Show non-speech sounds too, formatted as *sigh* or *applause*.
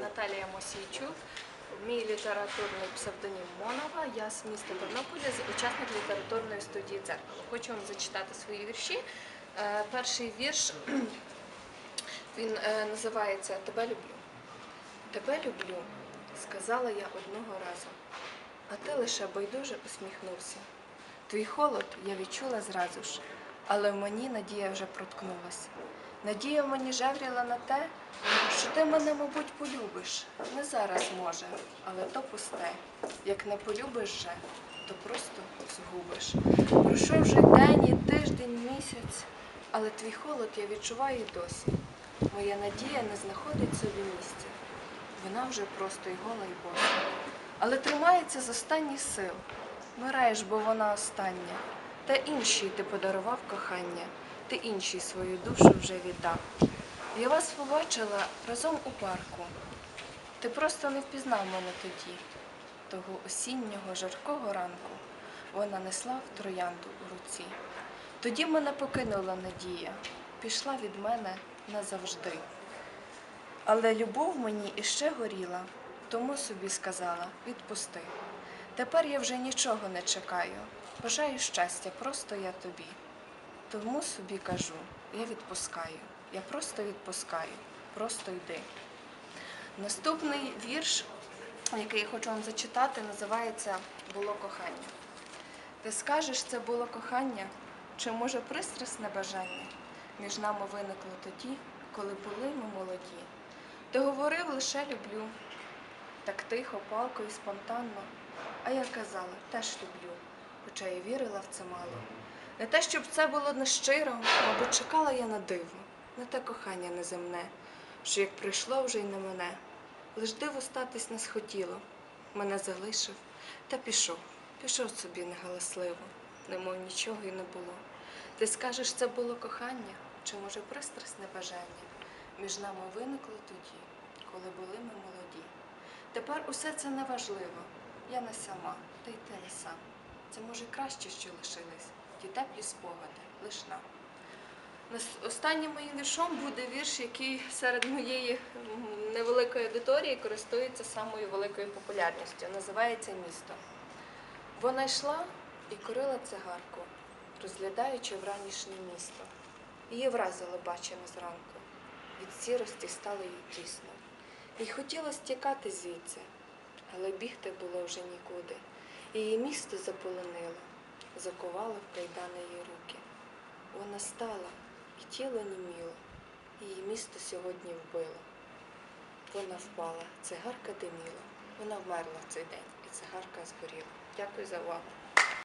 Наталія Мосійчук. Мій літературний псевдонім Монова. Я з міста Тернополя, учасник літературної студії «Дзеркало». Хочу вам зачитати свої вірші. Е, Перший вірш *clears throat* він е, називається Тебе люблю. Тебе люблю, сказала я одного разу, а ти лише байдуже усміхнувся. Твій холод я відчула зразу ж, але в мені надія вже проткнулася. Надія мені жевріла на те, що ти мене, мабуть, полюбиш. Не зараз може, але то пусте. Як не полюбиш же, то просто згубиш. Пройшов вже день і тиждень, місяць, але твій холод я відчуваю і досі. Моя надія не знаходить собі місця. Вона вже просто й гола, і боса. Але тримається з останніх сил. Мираєш, бо вона остання. Та іншій ти подарував кохання, ти іншій свою душу вже віддав. Я вас побачила разом у парку. Ти просто не впізнав мене тоді. Того осіннього жаркого ранку вона несла в троянду у руці. Тоді мене покинула надія, пішла від мене назавжди. Але любов мені іще горіла, тому собі сказала відпусти. Тепер я вже нічого не чекаю. Бажаю щастя, просто я тобі. Тому собі кажу, я відпускаю, я просто відпускаю, просто йди. Наступний вірш, який я хочу вам зачитати, називається Було кохання. Ти скажеш, це було кохання, чи може пристрасне бажання? Між нами виникло тоді, коли були ми молоді. Ти говорив лише люблю, так тихо, палко і спонтанно. А я казала, теж люблю, хоча я вірила в це мало. Не те, щоб це було нещиро, мабуть, чекала я на диво, на те кохання неземне, що як прийшло вже й на мене, лиш диво статись не схотіло. Мене залишив та пішов, пішов собі негаласливо, немов нічого й не було. Ти скажеш, це було кохання, чи може пристрасне бажання? Між нами виникло тоді, коли були ми молоді. Тепер усе це неважливо. Я не сама, та й ти не сам. Це може краще, що лишились, ті теплі спогади, лиш нам. Останнім моїм віршом буде вірш, який серед моєї невеликої аудиторії користується самою великою популярністю. Називається Місто. Вона йшла і курила цигарку, розглядаючи вранішнє місто. Її вразило бачено зранку. Від сірості стало їй тісно. Їй хотілося тікати звідси, але бігти було вже нікуди. Її місто заполонило, закувало в кайдани її руки. Вона стала, і тіло німіло, її місто сьогодні вбило. Вона впала, цигарка диміла. Вона вмерла в цей день, і цигарка згоріла. Дякую за увагу.